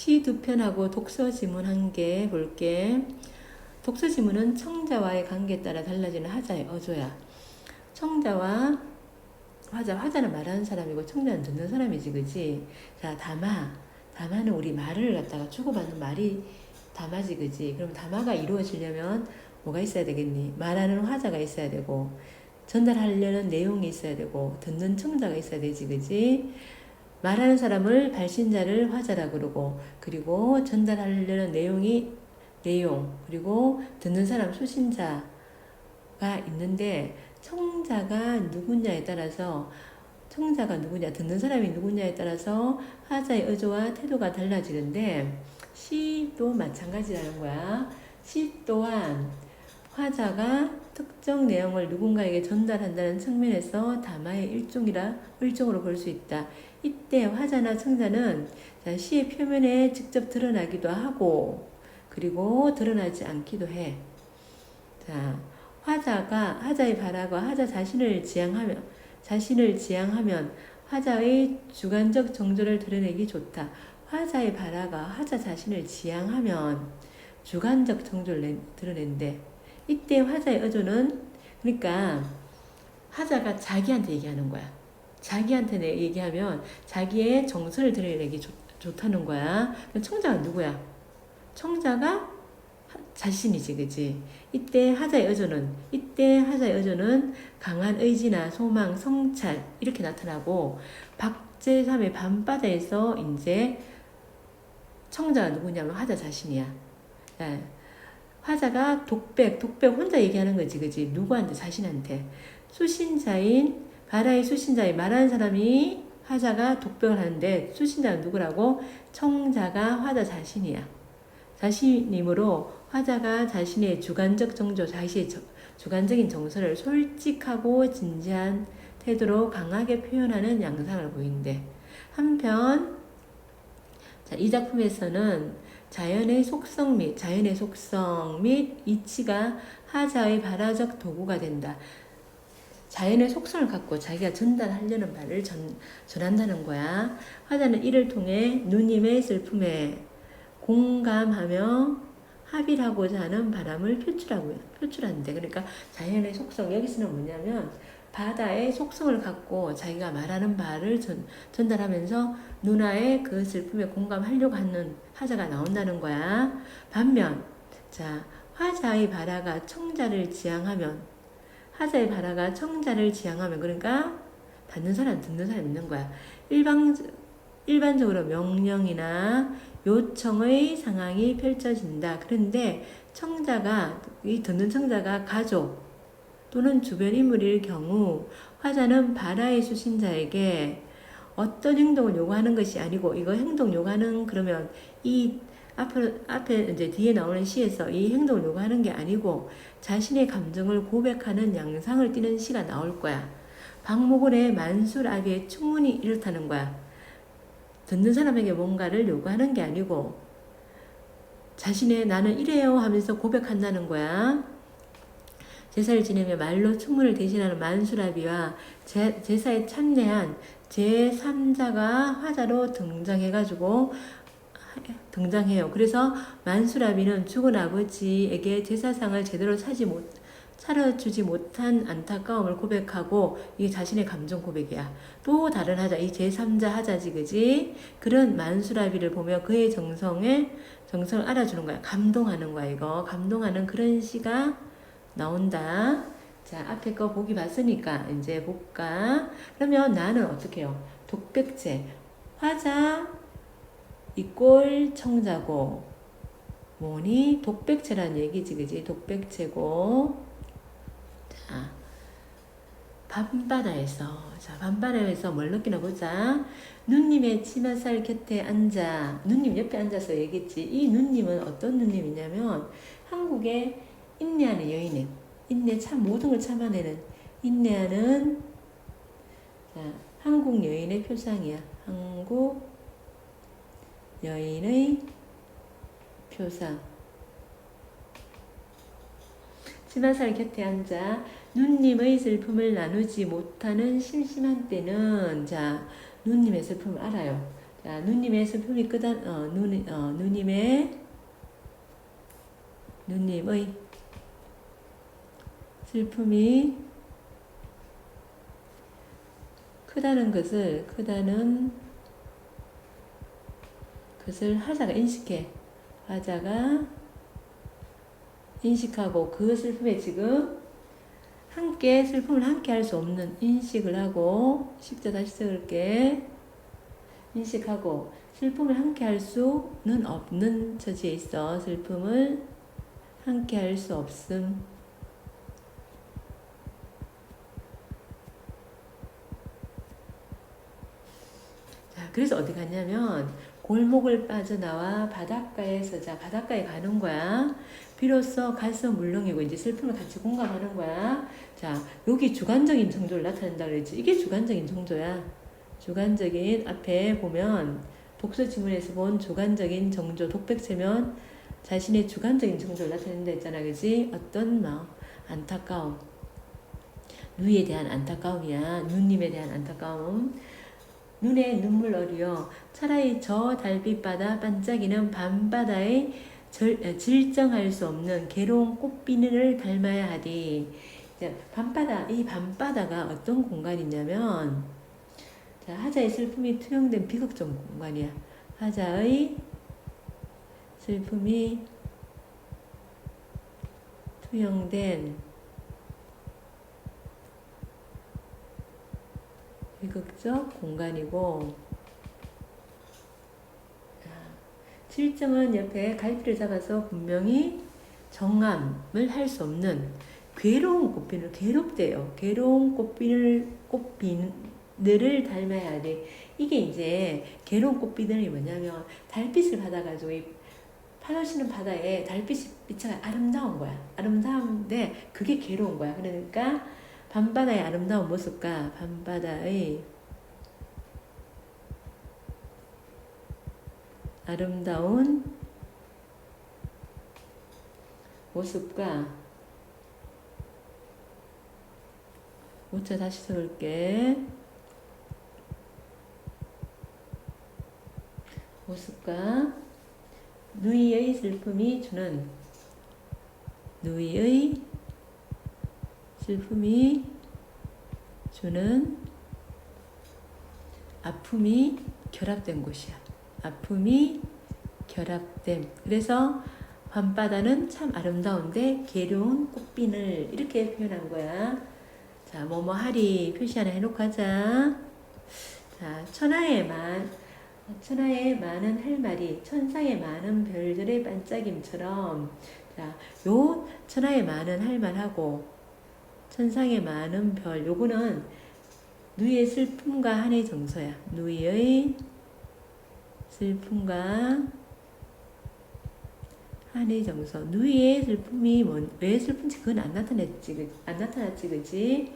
시 두 편하고 독서 지문 한 개 볼게. 독서 지문은 청자와의 관계에 따라 달라지는 하자의 어조야. 청자와 화자, 화자는 말하는 사람이고 청자는 듣는 사람이지, 그지? 자, 담아. 담아는 우리 말을 갖다가 주고받는 말이 담아지, 그지? 그럼 담아가 이루어지려면 뭐가 있어야 되겠니? 말하는 화자가 있어야 되고, 전달하려는 내용이 있어야 되고, 듣는 청자가 있어야 되지, 그지? 말하는 사람을 발신자를 화자라 그러고, 그리고 전달하려는 내용이 내용, 그리고 듣는 사람 수신자가 있는데, 청자가 누구냐에 따라서 청자가 누구냐, 듣는 사람이 누구냐에 따라서 하자의 의조와 태도가 달라지는데 시도 마찬가지라는 거야. 시 또한 화자가 특정 내용을 누군가에게 전달한다는 측면에서 담화의 일종이라 일종으로 볼 수 있다. 이때 화자나 청자는 자, 시의 표면에 직접 드러나기도 하고 그리고 드러나지 않기도 해. 자, 화자가 화자의 바라가 화자 자신을 지향하면 자신을 지향하면 화자의 주관적 정조를 드러내기 좋다. 화자의 바라가 화자 자신을 지향하면 주관적 정조를 내- 드러낸대. 이때 화자의 의조는 그러니까 화자가 자기한테 얘기하는 거야. 자기한테 내 얘기하면 자기의 정서를 드러내기 좋, 좋다는 거야. 청자가 누구야? 청자가 하- 자신이지, 그지? 이때 하자의 의조는, 이때 하자의 의조는 강한 의지나 소망, 성찰, 이렇게 나타나고, 박제3의 밤바다에서 이제 청자가 누구냐면 화자 자신이야. 예. 화자가 독백, 독백 혼자 얘기하는 거지, 그지? 누구한테? 자신한테. 수신자인, 바라의 수신자인 말하는 사람이 화자가 독백을 하는데, 수신자는 누구라고? 청자가 화자 자신이야. 자신이므로 화자가 자신의 주관적 정조, 자신의 저- 주관적인 정서를 솔직하고 진지한 태도로 강하게 표현하는 양상을 보인대. 한편 자, 이 작품에서는 자연의 속성 및 자연의 속성 및 이치가 하자의 발화적 도구가 된다. 자연의 속성을 갖고 자기가 전달하려는 바를 전, 전한다는 거야. 화자는 이를 통해 누님의 슬픔에 공감하며 합의하고자 하는 바람을 표출하고요. 표출한대. 그러니까 자연의 속성 여기서는 뭐냐면 바다의 속성을 갖고 자기가 말하는 바를 전, 전달하면서 누나의 그 슬픔에 공감하려고 하는 화자가 나온다는 거야. 반면 자 화자의 바라가 청자를 지향하면 화자의 바라가 청자를 지향하면 그러니까 받는 사람 듣는 사람 있는 거야. 일방 일반적으로 명령이나 요청의 상황이 펼쳐진다. 그런데 청자가 이 듣는 청자가 가족 또는 주변 인물일 경우 화자는 바라의 수신자에게 어떤 행동을 요구하는 것이 아니고 이거 행동 요구하는 그러면 이 앞에 앞에 이제 뒤에 나오는 시에서 이 행동을 요구하는 게 아니고 자신의 감정을 고백하는 양상을 띠는 시가 나올 거야. 박목원의 만술아비의 충문이 이렇다는 거야. 듣는 사람에게 뭔가를 요구하는 게 아니고 자신의 나는 이래요 하면서 고백한다는 거야. 제사를 지내며 말로 충문을 대신하는 만수라비와 제, 제사에 참여한 제3자가 화자로 등장해가지고 등장해요. 그래서 만수라비는 죽은 아버지에게 제사상을 제대로 차지 못, 차려주지 못한 안타까움을 고백하고 이게 자신의 감정 고백이야. 또 다른 하자, 이 제3자 하자지, 그지? 그런 만수라비를 보며 그의 정성에, 정성을 알아주는 거야. 감동하는 거야, 이거. 감동하는 그런 시가 나온다. 자, 앞에 거 보기 봤으니까 이제 볼까? 그러면 나는 어떻게 해요? 독백제. 화자 이꼴 청자고 뭐니? 독백제란 얘기지, 그지? 독백제고. 자, 밤바다에서, 자, 밤바다에서 뭘 느끼나 보자. 누님의 치마살 곁에 앉아, 누님 옆에 앉아서 얘기했지. 이 누님은 어떤 누님이냐면, 한국의 인내하는 여인의, 인내 참, 모든 걸 참아내는, 인내하는, 자, 한국 여인의 표상이야. 한국 여인의 표상. 치마살 곁에 앉아 누님의 슬픔을 나누지 못하는 심심한 때는 자 누님의 슬픔을 알아요. 자, 누님의 슬픔이 끄다, 어, 눈, 어, 누님의, 누님의 슬픔이 크다는 것을, 크다는 것을 하자가 인식해. 하자가 인식하고 그 슬픔에 지금 함께 슬픔을 함께 할 수 없는 인식을 하고 십자 다시 적을게. 인식하고 슬픔을 함께 할 수는 없는 처지에 있어. 슬픔을 함께 할 수 없음. 자 그래서 어디 갔냐면 골목을 빠져나와 바닷가에 서 자 바닷가에 가는 거야 비로소 가서 물렁이고 이제 슬픔을 같이 공감하는 거야. 자, 여기 주관적인 정조를 나타낸다 그랬지. 이게 주관적인 정조야. 주관적인 앞에 보면 독서 지문에서 본 주관적인 정조 독백체면 자신의 주관적인 정조를 나타낸다 했잖아. 그지? 어떤 마음, 안타까움. 누이에 대한 안타까움이야. 누님에 대한 안타까움. 눈에 눈물 어리어 차라리 저 달빛바다 반짝이는 밤바다의 절, 질정할 수 없는 괴로운 꽃비늘을 닮아야 하디. 밤바다, 이 밤바다가 어떤 공간이냐면, 자, 하자의 슬픔이 투영된 비극적 공간이야. 하자의 슬픔이 투영된 비극적 공간이고, 실정은 옆에 갈피를 잡아서 분명히 정함을 할 수 없는 괴로운 꽃비늘 괴롭대요. 괴로운 꽃비늘 꽃비늘을 닮아야 돼. 이게 이제 괴로운 꽃비늘이 뭐냐면 달빛을 받아가지고 이 파도시는 바다에 달빛이 비쳐가 아름다운 거야. 아름다운데 그게 괴로운 거야. 그러니까 밤바다의 아름다운 모습과 밤바다의 아름다운 모습과 오차 다시 적을게. 모습과 누이의 슬픔이 주는 누이의 슬픔이 주는 아픔이 결합된 곳이야. 아픔이 결합됨. 그래서 밤바다는 참 아름다운데 괴로운 꽃빈을 이렇게 표현한 거야. 자, 뭐뭐 하리 표시 하나 해놓고 하자. 자, 천하의 만, 천하의 많은 할 말이 천상의 많은 별들의 반짝임처럼 자, 요 천하의 많은 할 말하고 천상의 많은 별 요거는 누이의 슬픔과 한의 정서야. 누이의 슬픔과 한의 정서. 누이의 슬픔이 뭔, 왜 슬픈지 그건 안 나타났지, 안 나타났지, 그지?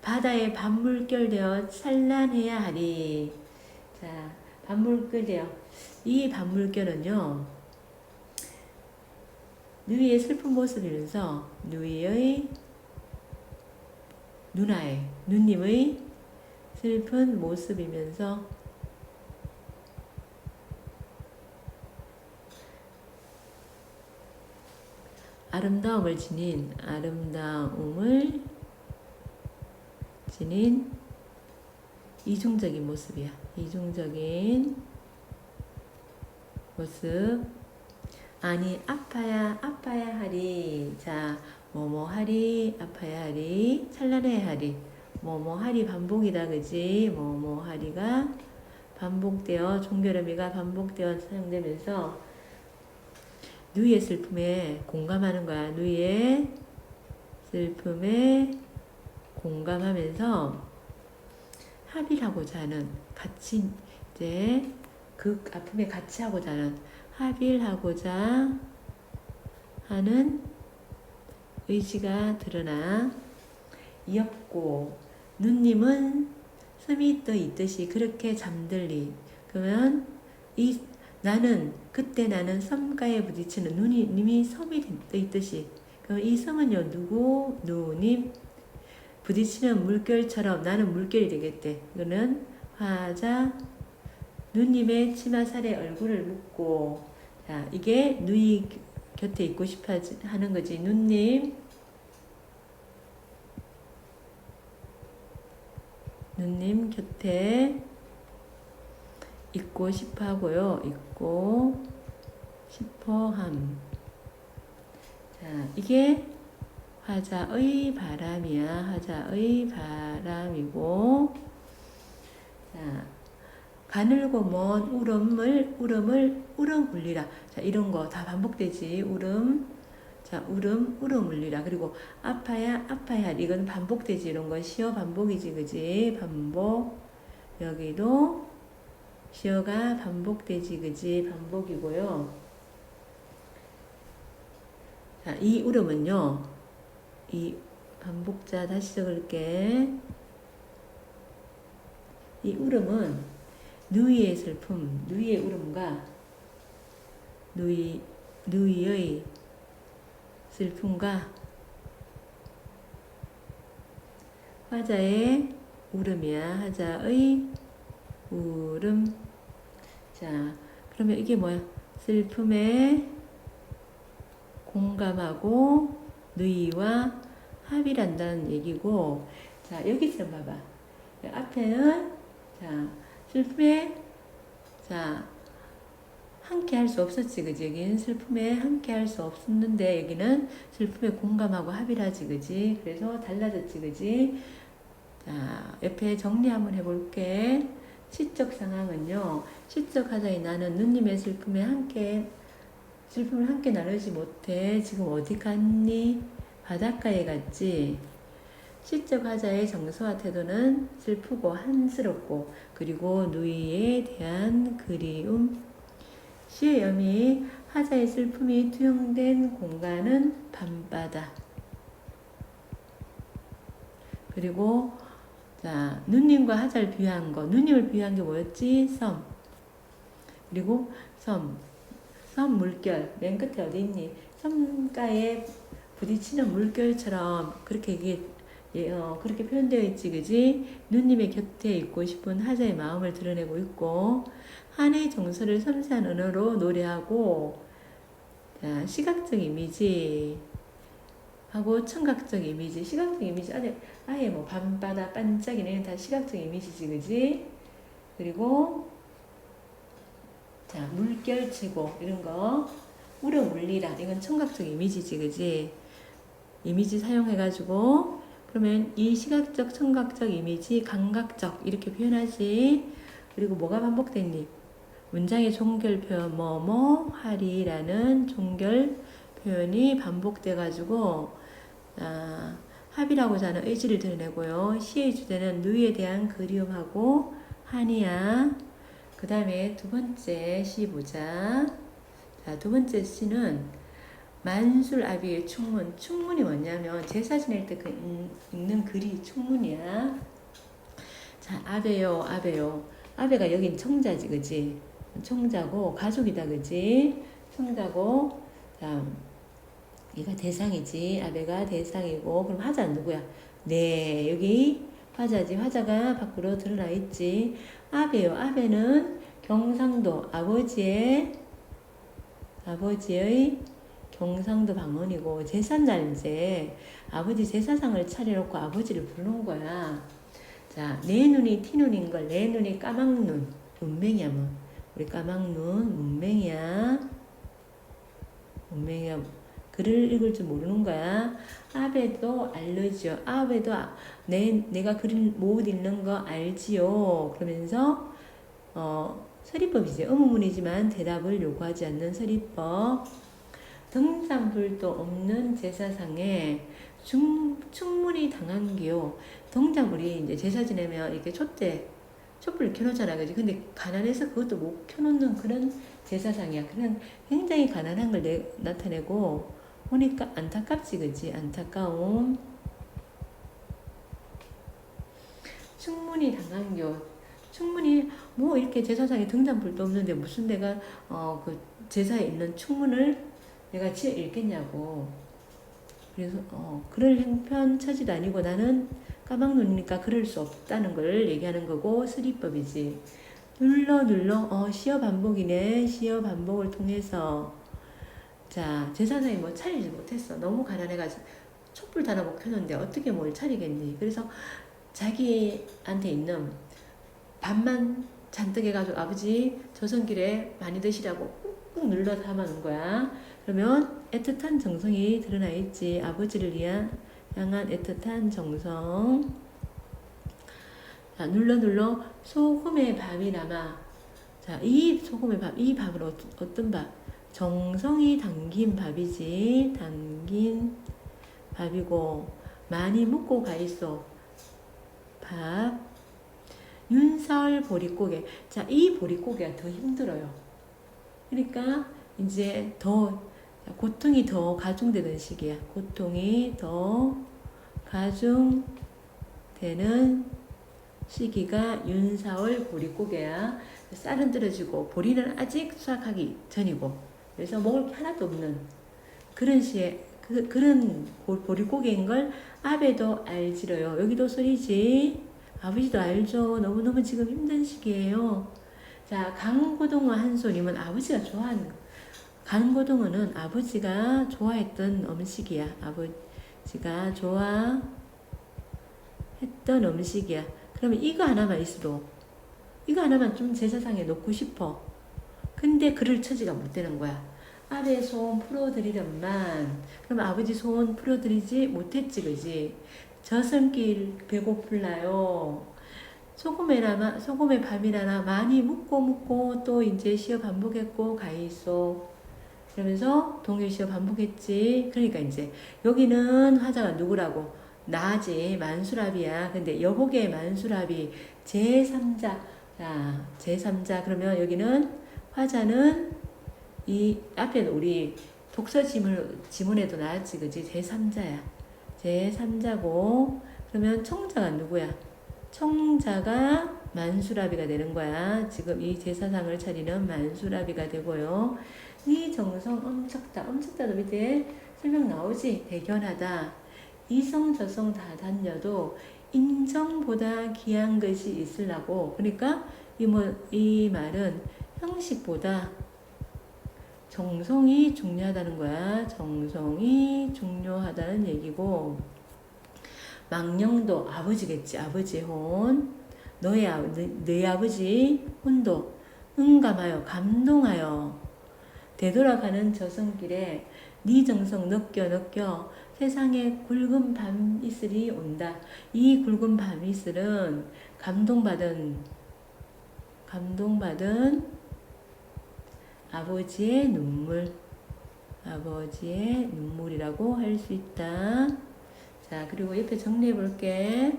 바다에 밤물결 되어 찬란해야 하리. 자, 밤물결 되어. 이 밤물결은요, 누이의 슬픈 모습이면서 누이의 누나의, 누님의 슬픈 모습이면서 아름다움을 지닌 아름다움을 지닌 이중적인 모습이야. 이중적인 모습. 아니 아파야 아파야 하리. 자 뭐뭐 하리 아파야 하리 찬란해 하리. 뭐뭐 하리 반복이다 그지? 뭐뭐 하리가 반복되어 종결의미가 반복되어 사용되면서 누이의 슬픔에 공감하는 거야. 누이의 슬픔에 공감하면서 합의를 하고자 하는 같이 이제 그 아픔에 같이 하고자 하는 합의를 하고자 하는 의지가 드러나 이었고 누님은 숨이 떠 있듯이 그렇게 잠들리. 그러면 이 나는 그때 나는 섬가에 부딪히는 눈이 님이 섬이 떠 있듯이. 그럼 이 섬은요 누구? 누님. 부딪히는 물결처럼 나는 물결이 되겠대. 그는 화자 누님의 치마살에 얼굴을 묻고. 자 이게 누이 곁에 있고 싶어 하는 거지. 누님 누님 곁에 있고 싶어 하고요 있고 싶어 함. 자 이게 화자의 바람이야 화자의 바람이고 자 가늘고 먼 울음을 울음을 울음 울리라. 자 이런 거 다 반복되지. 울음 자 울음 울음 울리라. 그리고 아파야 아파야 이건 반복되지 이런 거 시어 반복이지 그지 반복 여기도 시어가 반복되지 그지 반복이고요. 자 이 울음은요 이 반복자 다시 적을게. 이 울음은 누이의 슬픔, 누이의 울음과 누이, 누이의 슬픔과 화자의 울음이야. 화자의 울음. 자, 그러면 이게 뭐야? 슬픔에 공감하고 누이와 합의란다는 얘기고, 자, 여기 좀 봐봐. 앞에는, 자, 슬픔에 자 함께 할 수 없었지 그지? 여기는 슬픔에 함께 할 수 없었는데 여기는 슬픔에 공감하고 합의라지 그지? 그래서 달라졌지 그지? 자 옆에 정리 한번 해볼게. 시적 상황은요 시적 하자에 나는 누님의 슬픔에 함께 슬픔을 함께 나누지 못해 지금 어디 갔니? 바닷가에 갔지? 시적 화자의 정서와 태도는 슬프고 한스럽고 그리고 누이에 대한 그리움 시의 염이 화자의 슬픔이 투영된 공간은 밤바다. 그리고 자 누님과 화자를 비유한 거. 누님을 비유한 게 뭐였지? 섬. 그리고 섬. 섬 물결. 맨 끝에 어디 있니? 섬가에 부딪히는 물결처럼 그렇게 이게 예, 어, 그렇게 표현되어 있지, 그지? 누님의 곁에 있고 싶은 하자의 마음을 드러내고 있고, 한의 정서를 섬세한 언어로 노래하고, 자, 시각적 이미지, 하고 청각적 이미지, 시각적 이미지, 아예, 아예 뭐 밤바다 반짝이는 다 시각적 이미지지, 그지? 그리고, 자, 물결 치고, 이런 거, 우려 물리라. 이건 청각적 이미지지, 그지? 이미지 사용해가지고, 그러면 이 시각적, 청각적 이미지, 감각적 이렇게 표현하지. 그리고 뭐가 반복됐니? 문장의 종결 표현 뭐뭐 하리라는 종결 표현이 반복돼 가지고 아, 합이라고자 하는 의지를 드러내고요. 시의 주제는 누이에 대한 그리움하고 한이야. 그 다음에 두 번째 시 보자. 자, 두 번째 시는 만술 아비의 충문. 충문이 뭐냐면 제사 지낼 때 그 읽는 글이 충문이야. 자, 아베요, 아베요. 아베가 여긴 청자지, 그지? 청자고 가족이다, 그지? 청자고 자, 얘가 대상이지. 아베가 대상이고 그럼 화자는 누구야? 네, 여기 화자지. 화자가 밖으로 드러나 있지. 아베요. 아베는 경상도 아버지의 아버지의 경상도 방언이고 이제 아버지 제사상을 차려놓고 아버지를 부르는 거야. 자, 내 눈이 티눈인 걸, 내 눈이 까막눈, 문맹이야 뭐. 우리 까막눈, 문맹이야. 문맹이야. 글을 읽을 줄 모르는 거야. 아베도 알려지요. 아베도 내, 내가 글을 못 읽는 거 알지요. 그러면서 어, 서리법이지. 의문문이지만 대답을 요구하지 않는 서리법. 등산불도 없는 제사상에 충, 충분히 당한 게요. 동장 우리 이제 제사 지내면 이렇게 촛대, 촛불 켜놓잖아. 그지? 근데 가난해서 그것도 못 켜놓는 그런 제사상이야. 그냥 굉장히 가난한 걸 내, 나타내고 보니까 안타깝지. 그지? 안타까움. 충분히 당한 겨. 충분히 뭐 이렇게 제사상에 등잔불도 없는데 무슨 내가 어 그 제사에 있는 충문을 내가 지 읽겠냐고. 그래서 어, 그럴 형편 처지도 아니고 나는 까막눈이니까 그럴 수 없다는 걸 얘기하는 거고 스리법이지. 눌러 눌러 어 시어 반복이네 시어 반복을 통해서 자 제사장이 뭐 차리지 못했어 너무 가난해가지고 촛불 하나 못 켜놓는데 어떻게 뭘 차리겠니 그래서 자기한테 있는 밥만 잔뜩 해가지고 아버지 조선길에 많이 드시라고 꾹꾹 눌러 담아놓은 거야 그러면 애틋한 정성이 드러나 있지 아버지를 향한 애틋한 정성 자, 눌러 눌러 소금의 밥이 남아. 자, 이 소금의 밥, 이 밥은 어, 어떤 밥? 정성이 담긴 밥이지. 담긴 밥이고 많이 묵고 가 있어. 밥. 윤설 보릿고개. 자, 이 보릿고개가 더 힘들어요. 그러니까 이제 더 고통이 더 가중되는 시기야. 고통이 더 가중되는 시기가 윤사월 보릿고개야. 쌀은 떨어지고 보리는 아직 수확하기 전이고 그래서 먹을 게 하나도 없는 그런 시에 그, 그런 보- 보릿고개인 걸 아베도 알지러요. 여기도 소리지. 아버지도 알죠. 너무너무 지금 힘든 시기예요. 자, 강고동어 한 손이면 아버지가 좋아하는 거. 강고동어는 아버지가 좋아했던 음식이야. 아버지가 좋아했던 음식이야. 그러면 이거 하나만 있어도 이거 하나만 좀 제사상에 놓고 싶어. 근데 그럴 처지가 못 되는 거야. 아베 소원 풀어드리련만 그럼 아버지 소원 풀어드리지 못했지 그지? 저승길 배고플라요. 소금에나 소금에 밥이라나 많이 묵고 묵고 또 이제 시어 반복했고 가있어. 그러면서 동일 시어 반복했지. 그러니까 이제 여기는 화자가 누구라고? 나지 만수랍이야. 근데 여복의 만수랍이 제3자. 자, 제3자. 그러면 여기는 화자는 이 앞에는 우리 독서 지문, 지문에도 나왔지. 그지? 제3자야. 제3자고. 그러면 청자가 누구야? 청자가 만수라비가 되는 거야. 지금 이 제사상을 차리는 만수라비가 되고요. 이 정성 엄척다. 엄척다도 밑에 설명 나오지? 대견하다. 이성 저성 다 단려도 인정보다 귀한 것이 있으려고 그러니까 이, 뭐, 이 말은 형식보다 정성이 중요하다는 거야. 정성이 중요하다는 얘기고 망령도 아버지겠지. 아버지 혼. 너의, 아, 너, 너의 아버지 혼도 응감하여 감동하여 되돌아가는 저승길에 네 정성 느껴 느껴 세상에 굵은 밤 이슬이 온다. 이 굵은 밤 이슬은 감동받은 감동받은 아버지의 눈물 아버지의 눈물이라고 할 수 있다. 자 그리고 옆에 정리해 볼게.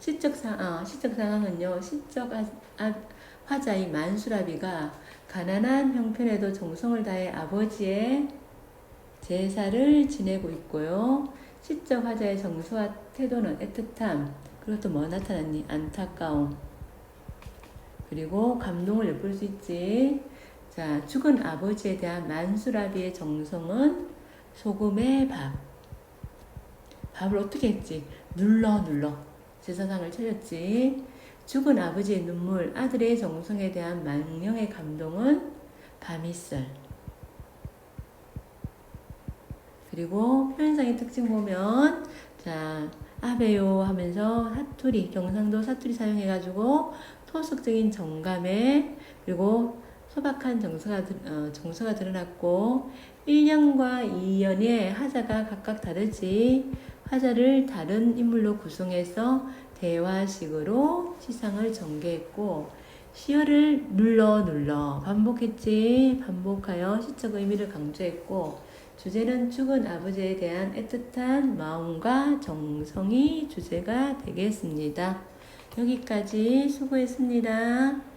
시적 상 아, 시적 상황은요. 시적 아, 아, 화자의 만수라비가 가난한 형편에도 정성을 다해 아버지의 제사를 지내고 있고요. 시적 화자의 정서와 태도는 애틋함, 그리고 또 뭐 나타났니? 안타까움. 그리고 감동을 엿볼 수 있지. 자, 죽은 아버지에 대한 만수라비의 정성은 소금의 밥. 밥을 어떻게 했지? 눌러 눌러. 제사상을 차렸지. 죽은 아버지의 눈물, 아들의 정성에 대한 망령의 감동은 밤이슬. 그리고 표현상의 특징 보면 자 아베요 하면서 사투리 경상도 사투리 사용해가지고 토속적인 정감에 그리고 소박한 정서가 드- 어, 정서가 드러났고 1년과 2년의 하자가 각각 다르지 화자를 다른 인물로 구성해서 대화식으로 시상을 전개했고 시어를 눌러 눌러 반복했지 반복하여 시적 의미를 강조했고 주제는 죽은 아버지에 대한 애틋한 마음과 정성이 주제가 되겠습니다. 여기까지 수고했습니다.